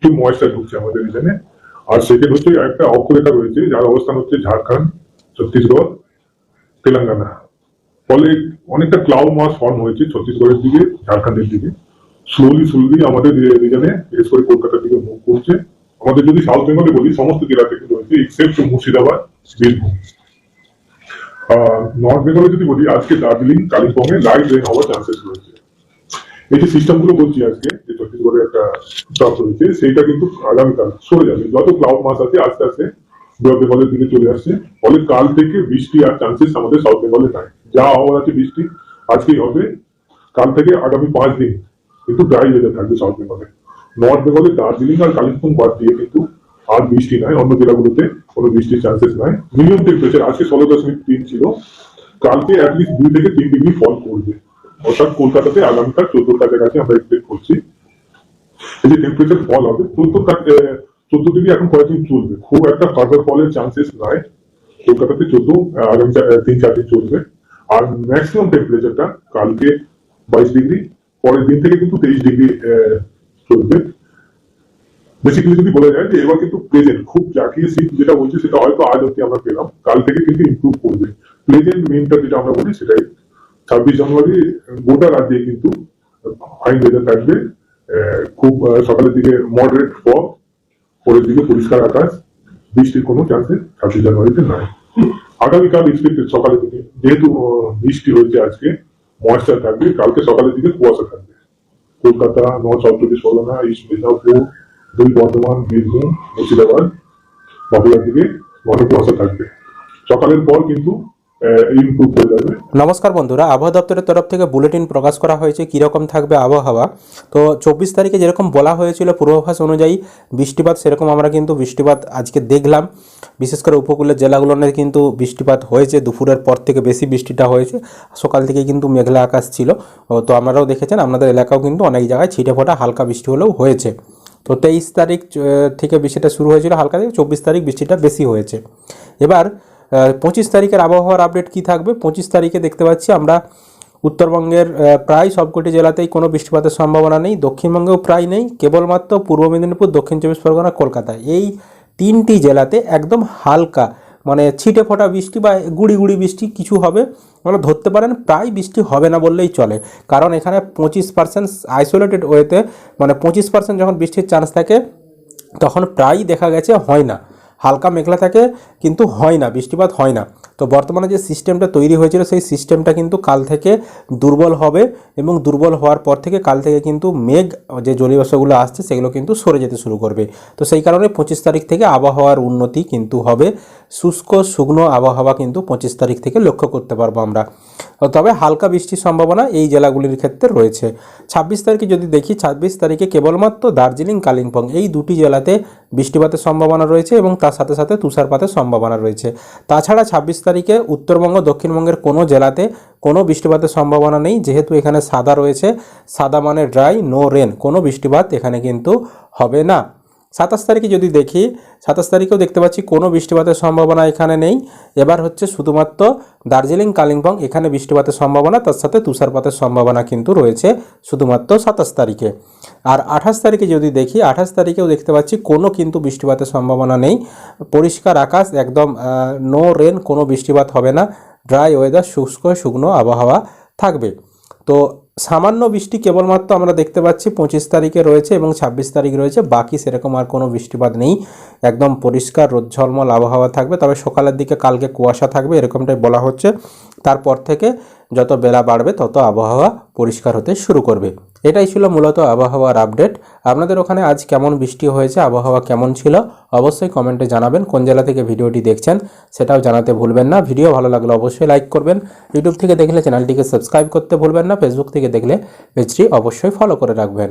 প্রচুর ময়েশ্চার ঢুকছে আমাদের এখানে। আর সেকেন্ড হচ্ছে একটা অক্ষরেখা রয়েছে, যার অবস্থান হচ্ছে ঝাড়খণ্ড, ছত্তিশগড়, তেলেঙ্গানা। ফলে অনেকটা ক্লাউড মাস ফর্ম হয়েছে ছত্তিশগড়ের দিকে, ঝাড়খণ্ডের দিকে। স্লোলি স্লোলি আমাদের রিজনে বিশেষ করে কলকাতার দিকে মুভ করছে। আমাদের যদি সাউথ বেঙ্গলে বলি, সমস্ত জেলাতে কিন্তু রয়েছে এক্সেপ্ট মুর্শিদাবাদ, বীরভূম। নর্থ বেঙ্গলে যদি বলি, আজকে দার্জিলিং কালিম্পং এ লাইট রেন হওয়ার চান্সেস রয়েছে। এই যে সিস্টেমগুলো বলছি আজকে ছত্তিশগড়ে একটা চাপ রয়েছে সেইটা কিন্তু আগামীকাল সরে যাবে। যত ক্লাউড মাস আছে, আস্তে আস্তে নর্থ বেঙ্গলের দিকে চলে আসছে। ফলে কাল থেকে বৃষ্টি আর চান্সেস আমাদের সাউথ বেঙ্গলে নাই। যা হওয়ার আছে বৃষ্টি, আজকেই হবে। কাল থেকে আগামী পাঁচ দিন কিন্তু ড্রাই ওয়েদার থাকবে সাউথ বেঙ্গলে নর্থ বেঙ্গলে দার্জিলিং আর কালিম্পং বাদ দিয়ে কিন্তু আর বৃষ্টি নাই। অন্য জেলাগুলোতে কোনো বৃষ্টির চান্সেস নাই। মিনিমাম টেম্পারেচার আজকে ষোলো দশমিক তিন ছিল। কালকে অ্যাটলিস্ট দুই থেকে তিন ডিগ্রি ফল করবে। অর্থাৎ কলকাতাতে আগামীকাল চোদ্দোর কাছাকাছি আমরা এক্সপেক্ট করছি। এই যে টেম্পারেচার ফল হবে চোদ্দ চোদ্দ ডিগ্রি এখন কয়েকদিন চলবে। খুব একটা ফার্দার ফলের চান্সেস নাই। কলকাতাতে চোদ্দ আগামী চা- তিন চার দিন চলবে। আর ম্যাক্সিমাম টেম্পারেচারটা কালকে বাইশ ডিগ্রি পরের দিন থেকে কিন্তু তেইশ ডিগ্রি চলবে। বেসিক্যালি যদি বলা যায় যে এবার কিন্তু প্রেজেন্ট খুব জাকিয়ে শীত যেটা বলছি সেটা হয়তো আজ অব্দি আমরা পেলাম। কাল থেকে কিন্তু ইমপ্রুভ করবে। প্রেজেন্ট মেনটা যেটা আমরা বলি সেটাই। ছাব্বিশ জানুয়ারি গোটা রাজ্যে কিন্তু ফাইন ওয়েদার থাকবে। আহ, খুব সকালের দিকে মডারেট ফগ পরের দিকে পরিষ্কার আকাশ, বৃষ্টির কোনো চান্সেস ছাব্বিশ জানুয়ারিতে নাই। আগামীকাল এক্সপেক্টেড সকালের দিকে, যেহেতু বৃষ্টি হয়েছে আজকে ময়েশ্চার থাকবে, কালকে সকালের দিকে কুয়াশা থাকবে। কলকাতা নর্থ সাউথ চব্বিশ, পরগনা ইস্ট মেদিনীপুর, দুই বর্ধমান, বীরভূম, মুর্শিদাবাদ, বাঁকুড়ার দিকে ঘন কুয়াশা থাকবে। সকালের পর কিন্তু নমস্কার বন্ধুরা, আবহাওয়া দপ্তরের তরফ থেকে বুলেটিন প্রকাশ করা হয়েছে, কীরকম থাকবে আবহাওয়া? তো চব্বিশ তারিখে যেরকম বলা হয়েছিল পূর্বাভাস অনুযায়ী, বৃষ্টিপাত সেরকম আমরা কিন্তু বৃষ্টিপাত আজকে দেখলাম। বিশেষ করে উপকূলের জেলাগুলোতে কিন্তু বৃষ্টিপাত হয়েছে, দুপুরের পর থেকে বেশি বৃষ্টিটা হয়েছে, সকাল থেকে কিন্তু মেঘলা আকাশ ছিল। তো আপনারাও দেখেছেন আপনাদের এলাকাও কিন্তু অনেক জায়গায় ছিটে ফোটা হালকা বৃষ্টি হলেও হয়েছে। তো তেইশ তারিখ থেকে বৃষ্টিটা শুরু হয়েছিল হালকা থেকে, চব্বিশ তারিখ বৃষ্টিটা বেশি হয়েছে। এবার পঁচিশ তারিখের আবহাওয়ার আপডেট কি থাকবে? পঁচিশ তারিখে দেখতে পাচ্ছি আমরা উত্তরবঙ্গের প্রায় সবকটি জেলাতেই কোনো বৃষ্টিপাতের সম্ভাবনা নেই। দক্ষিণবঙ্গেও প্রায় নেই। কেবলমাত্র পূর্ব মেদিনীপুর, দক্ষিণ চব্বিশ পরগনা কলকাতা এই তিনটি জেলাতে একদম হালকা মানে ছিটে ফোটা বৃষ্টি বা গুড়ি গুড়ি বৃষ্টি কিছু হবে। মানে ধরতে পারেন প্রায় বৃষ্টি হবে না বললেই চলে। কারণ এখানে পঁচিশ পার্সেন্ট আইসোলেটেড ওয়েতে মানে পঁচিশ পার্সেন্ট যখন বৃষ্টির চান্স থাকে, তখন প্রায়ই দেখা গেছে হয় না। হালকা মেঘলা থাকে, কিন্তু হয় না, বৃষ্টিপাত হয় না। তো বর্তমানে যে সিস্টেমটা তৈরি হয়েছিল, সেই সিস্টেমটা কিন্তু কাল থেকে দুর্বল হবে এবং দুর্বল হওয়ার পর থেকে কাল থেকে কিন্তু মেঘ, যে জলীয়বাষ্পগুলো আসছে, সেগুলো কিন্তু সরে যেতে শুরু করবে। তো সেই কারণে পঁচিশ তারিখ থেকে আবহাওয়ার উন্নতি কিন্তু হবে। শুষ্ক, শুকনো আবহাওয়া কিন্তু পঁচিশ তারিখ থেকে লক্ষ্য করতে পারব আমরা। তবে হালকা বৃষ্টির সম্ভাবনা এই জেলাগুলির ক্ষেত্রে রয়েছে। ছাব্বিশ তারিখে যদি দেখি, ছাব্বিশ তারিখে কেবলমাত্র দার্জিলিং, কালিম্পং এই দুটি জেলাতে বৃষ্টিপাতের সম্ভাবনা রয়েছে এবং তার সাথে সাথে তুষারপাতের সম্ভাবনা রয়েছে। তাছাড়া ছাব্বিশ তারিখে উত্তরবঙ্গ, দক্ষিণবঙ্গের কোনো জেলাতে কোনো বৃষ্টিপাতের সম্ভাবনা নেই, যেহেতু এখানে সাদা রয়েছে। সাদা মানে ড্রাই নো রেন কোনো বৃষ্টিপাত এখানে কিন্তু হবে না। সাতাশ তারিখে যদি দেখি, সাতাশ তারিখেও দেখতে পাচ্ছি কোনো বৃষ্টিপাতের সম্ভাবনা এখানে নেই। এবার হচ্ছে শুধুমাত্র দার্জিলিং, কালিম্পং এখানে বৃষ্টিপাতের সম্ভাবনা, তার সাথে তুষারপাতের সম্ভাবনা কিন্তু রয়েছে শুধুমাত্র সাতাশ তারিখে। আর আঠাশ তারিখে যদি দেখি, আঠাশ তারিখেও দেখতে পাচ্ছি কোনো কিন্তু বৃষ্টিপাতের সম্ভাবনা নেই। পরিষ্কার আকাশ, একদম নো রেন কোনো বৃষ্টিপাত হবে না। ড্রাই ওয়েদার শুষ্ক, শুকনো আবহাওয়া থাকবে। তো সামান্য বৃষ্টি কেবলমাত্র আমরা দেখতে পাচ্ছি, পঁচিশ তারিখে রয়েছে এবং ছাব্বিশ তারিখ রয়েছে। বাকি সেরকম আর কোনো বৃষ্টিপাত নেই। একদম পরিষ্কার রোজ্ঝলমল আবহাওয়া থাকবে। তবে সকালের দিকে কালকে কুয়াশা থাকবে, এরকমটাই বলা হচ্ছে। তারপর থেকে যত বেলা বাড়বে, তত আবহাওয়া পরিষ্কার হতে শুরু করবে। এটাই ছিল মূলত আবহাওয়ার আপডেট। আপনাদের ওখানে আজ কেমন বৃষ্টি হয়েছে, আবহাওয়া কেমন ছিল, অবশ্যই কমেন্টে জানাবেন, কোন জেলা থেকে ভিডিওটি দেখছেন সেটাও জানাতে ভুলবেন না। ভিডিও ভালো লাগলে অবশ্যই লাইক করবেন, ইউটিউব থেকে দেখলে চ্যানেলটিকে সাবস্ক্রাইব করতে ভুলবেন না, ফেসবুক থেকে দেখলে পেজটি অবশ্যই ফলো করে রাখবেন।